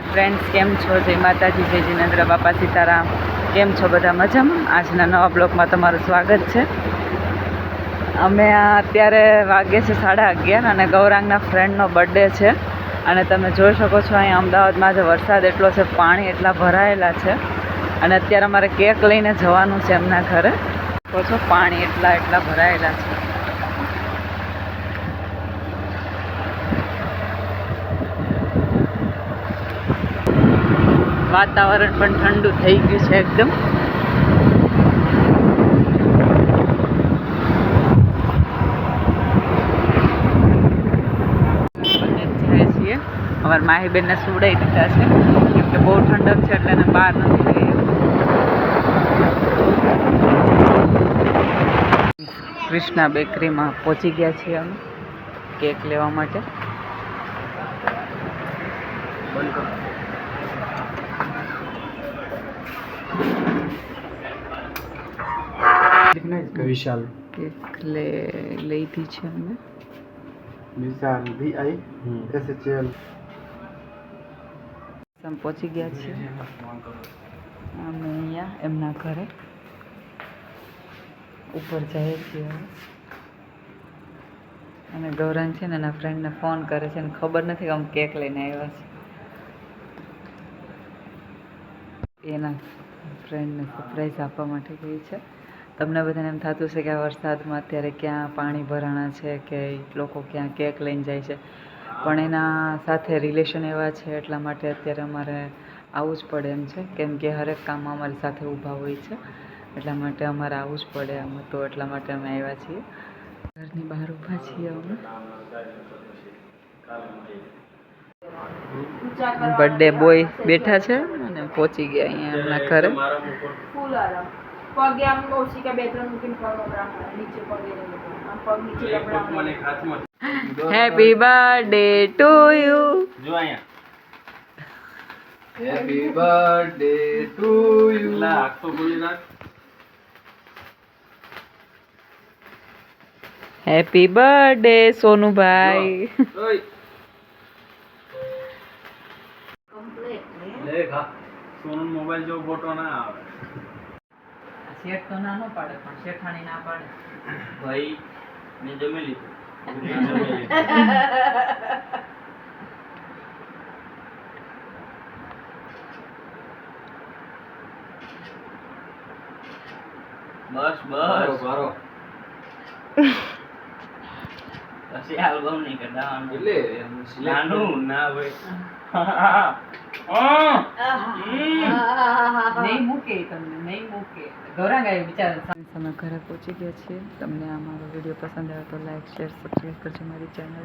Friends કેમ છો? જય માતાજી, જય જિનેન્દ્ર બાપા સીતારામ. કેમ છો બધા મજામાં? આજના નવા બ્લોગમાં તમારું સ્વાગત છે. અમે અત્યારે વાગે છે સાડા અગિયાર અને ગૌરાંગના ફ્રેન્ડનો બર્થડે છે. અને તમે જોઈ શકો છો, અહીંયા અમદાવાદમાં જે વરસાદ એટલો છે, પાણી એટલા ભરાયેલા છે. અને અત્યારે અમારે કેક લઈને જવાનું છે એમના ઘરે. કહો છો, પાણી એટલા એટલા ભરાયેલા છે. વાતાવરણ પણ ઠંડુ થઈ ગયું છે એકદમ. છીએ. અમારા માહીબેનને સુવડાવી દીધા છે. કેમ કે બહુ ઠંડક છે એટલે એને બહાર નથી લઈ કૃષ્ણા બેકરીમાં પહોંચી ગયા છીએ અમે કેક લેવા માટે. વિશાલ. એક લે લઈધી છે અમે Vishal V I S H L સમ પહોંચી ગયા છે. અમે અહીંયા એમના ઘરે. ઉપર જઈએ છીએ અને ગૌરન છે ને એના ફ્રેન્ડને ફોન કરે છે અને ખબર નથી કે આમ કેક લઈને આવ્યા છે. એના ફ્રેન્ડને સરપ્રાઈઝ આપવા માટે ગઈ છે. તમને બધાને એમ થતું છે કે આ વરસાદમાં અત્યારે ક્યાં પાણી ભરાણા છે કે લોકો ક્યાં કેક લઈને જાય છે. પણ એના સાથે રિલેશન એવા છે, એટલા માટે અત્યારે અમારે આવવું જ પડે એમ છે. કેમ કે હરેક કામમાં અમારી સાથે ઊભા હોય છે. એટલા માટે અમારે આવવું જ પડે એમ તો એટલા માટે અમે આવ્યા છીએ. ઘરની બહાર ઊભા છીએ અમે. બર્થડે બોય બેઠા છે અને પહોંચી ગયા અહીંયા એમના ઘરે. પગે આમ ઓછી કે બે ત્રણ મૂકીને પગ અબરામાં નીચે પગે આમ પગ નીચે અબરામાં હેપી બર્થડે ટુ યુ જો. અહીંયા. હેપી બર્થડે ટુ યુ લા આખો બોલી નાખ. Happy birthday Sonubhai. Sonu mobile જો ફોટો ના આવે. શેઠ તો ના નો પાડે પણ શેઠાણી ના પાડે. ભાઈ મેં જમી લીધું. બસ બસ. બારો પછી આલ્બમ નહીં કરતા એટલે નાનું ના ભાઈ. નહીં મૂકે તમને નહીં મૂકે. ગૌરાંગ આવી બિચારા ઘરે પહોંચી ગયા છીએ તમને આ મારો વીડિયો પસંદ આવે તો લાઈક શેર સબસ્ક્રાઈબ કરજો મારી ચેનલ